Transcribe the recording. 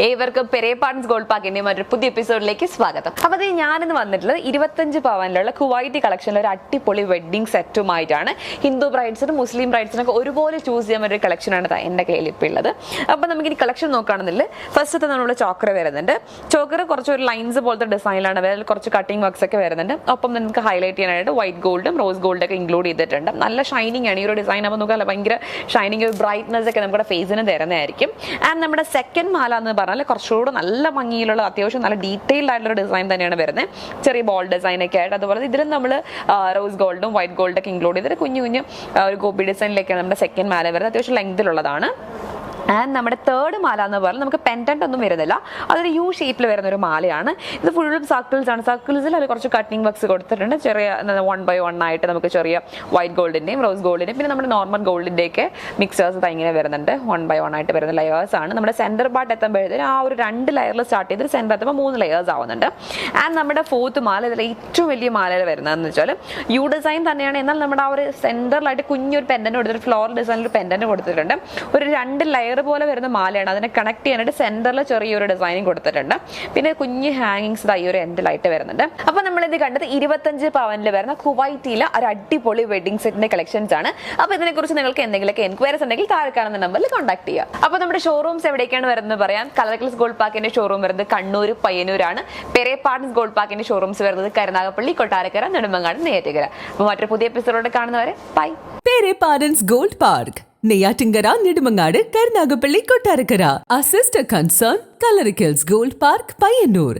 ഏവർക്കും പെരേപ്പാടൻസ് ഗോൾഡ് പാക്കിന്റെ മറ്റൊരു പുതിയ എപ്പിസോഡിലേക്ക് സ്വാഗതം. അപ്പോൾ അത് ഞാനിന്ന് വന്നിട്ടുള്ളത് ഇരുപത്തഞ്ച് പവനിലുള്ള കുവൈറ്റി കളക്ഷനിലെ ഒരു അടിപൊളി വെഡ്ഡിംഗ് സെറ്റുമായിട്ടാണ് ഹിന്ദു ബ്രൈഡ്സിനും മുസ്ലിം ബ്രൈഡ്സിനൊക്കെ ഒരുപോലെ ചൂസ് ചെയ്യാൻ പറ്റിയ കളക്ഷനാണ് എന്റെ കയ്യിൽ ഇപ്പോൾ ഉള്ളത്. അപ്പൊ നമുക്ക് ഇനി കളക്ഷൻ നോക്കുകയാണെന്നില്ല ഫസ്റ്റത്തെ നമ്മുടെ ചോക്കർ വരുന്നുണ്ട്. ചോക്കർ കുറച്ച് ഒരു ലൈൻസ് പോലത്തെ ഡിസൈനിലാണ് വരുന്നത് കുറച്ച് കട്ടിംഗ് വർക്ക്സ് ഒക്കെ വരുന്നുണ്ട്. ഒപ്പം നമുക്ക് ഹൈലൈറ്റ് ചെയ്യാനായിട്ട് വൈറ്റ് ഗോൾഡും റോസ് ഗോൾഡും ഒക്കെ ഇൻക്ലൂഡ് ചെയ്തിട്ടുണ്ട്. നല്ല ഷൈനിങ് ആണ്. ഈ ഒരു ഡിസൈൻ ആകുമ്പോൾ നോക്കാം ഭയങ്കര ഷൈനിങ് ബ്രൈറ്റ്നസ് ഒക്കെ നമ്മുടെ ഫേസിന് തരുന്നതായിരിക്കും. ആൻഡ് നമ്മുടെ സെക്കൻഡ് മാല എന്ന് പറഞ്ഞാൽ കുറച്ചുകൂടെ നല്ല ഭംഗിയിലുള്ള അത്യാവശ്യം നല്ല ഡീറ്റെയിൽഡ് ആയിട്ടുള്ള ഡിസൈൻ തന്നെയാണ് വരുന്നത് ചെറിയ ബോൾ ഡിസൈൻ ഒക്കെ ആയിട്ട്. അതുപോലെ ഇതിലും നമ്മൾ റോസ് ഗോൾഡും വൈറ്റ് ഗോൾഡൊക്കെ ഇൻക്ലൂഡ് ചെയ്തിട്ട് കുഞ്ഞു കുഞ്ഞു ഒരു ഗോപി ഡിസൈനിലേക്കാണ് നമ്മുടെ സെക്കൻഡ് മാല വരുന്നത്. അത്യാവശ്യം ലെങ്തിലുള്ളതാണ് ആൻഡ് നമ്മുടെ തേർഡ് മാല എന്ന് പറഞ്ഞാൽ നമുക്ക് പെൻഡന്റ് ഒന്നും വരുന്നില്ല. അതൊരു യു ഷേപ്പിൽ വരുന്ന ഒരു മാലയാണ്. ഇത് ഫുള്ളും സർക്കിൾസ് ആണ്. സർക്കിൾസിൽ അത് കുറച്ച് കട്ടിംഗ് വർക്ക്സ് കൊടുത്തിട്ടുണ്ട്. ചെറിയ വൺ ബൈ വൺ ആയിട്ട് നമുക്ക് ചെറിയ വൈറ്റ് ഗോൾഡിന്റെയും റോസ് ഗോൾഡിന്റെയും പിന്നെ നമ്മുടെ നോർമൽ ഗോൾഡിന്റെയൊക്കെ മിക്സേഴ്സ് ഇങ്ങനെ വരുന്നുണ്ട്. വൺ ബൈ വൺ ആയിട്ട് വരുന്ന ലെയേഴ്സ് ആണ്. നമ്മുടെ സെന്റർ പാർട്ട് എത്തുമ്പോഴത്തേക്കും ആ ഒരു രണ്ട് ലെയറിൽ സ്റ്റാർട്ട് ചെയ്ത് സെന്റർ എത്തുമ്പോൾ മൂന്ന് ലെയേഴ്സ് ആവുന്നുണ്ട്. ആൻഡ് നമ്മുടെ ഫോർത്ത് മാല ഇതിൽ ഏറ്റവും വലിയ മാലയിൽ വരുന്നതെന്ന് വെച്ചാൽ യു ഡിസൈൻ തന്നെയാണ്. എന്നാൽ നമ്മുടെ ആ ഒരു സെന്ററിലായിട്ട് കുഞ്ഞൊരു പെൻഡന്റ് കൊടുത്തിട്ട് ഫ്ലോർ ഡിസൈനിൽ പെൻഡന്റ് കൊടുത്തിട്ടുണ്ട്. ഒരു രണ്ട് ലെയർ പോലെ വരുന്ന മാലയാണ്. അതിനെ കണക്ട് ചെയ്യാനായിട്ട് സെന്ററിൽ ചെറിയൊരു ഡിസൈനിങ് കൊടുത്തിട്ടുണ്ട്. പിന്നെ കുഞ്ഞ് ഹാങ്ങിങ്സ് ഈ ഒരു എൻഡിലായിട്ട് വരുന്നുണ്ട്. അപ്പൊ നമ്മൾ ഇത് കണ്ടത് ഇരുപത്തഞ്ച് പവനിൽ വരുന്ന കുവൈറ്റിയിലെ ഒരു അടിപൊളി വെഡിങ് സെറ്റിന്റെ കളക്ഷൻസ് ആണ്. അപ്പൊ ഇതിനെക്കുറിച്ച് നിങ്ങൾക്ക് എന്തെങ്കിലുമൊക്കെ എൻക്വയറീസ് ഉണ്ടെങ്കിൽ താഴെ കാണുന്ന നമ്പറിൽ കോൺടാക്ട് ചെയ്യുക അപ്പൊ നമ്മുടെ ഷോറൂംസ് എവിടേക്കാണ് വരുന്നത് പറയാം? കളർക്ലസ് ഗോൾഡ് പാക്കിന്റെ ഷോറൂം വരുന്നത് കണ്ണൂർ പയ്യന്നൂരാണ്. പെരേ പാർട്സ് ഗോൾഡ് പാക്കിന്റെ ഷോറൂംസ് വരുന്നത് കരുനാഗപ്പള്ളി കൊട്ടാരക്കര നെടുമങ്ങാട് നെയ്യാറ്റിക്കര അപ്പൊ മറ്റൊരു പുതിയ എപ്പിസോഡോടെ കാണുന്നവരെ ബൈ പേരെ Parans gold park Neyyattinkara Nedumangad Karunagappally Kottarakkara assist concern കലറിക്കൽസ് gold park Payyanur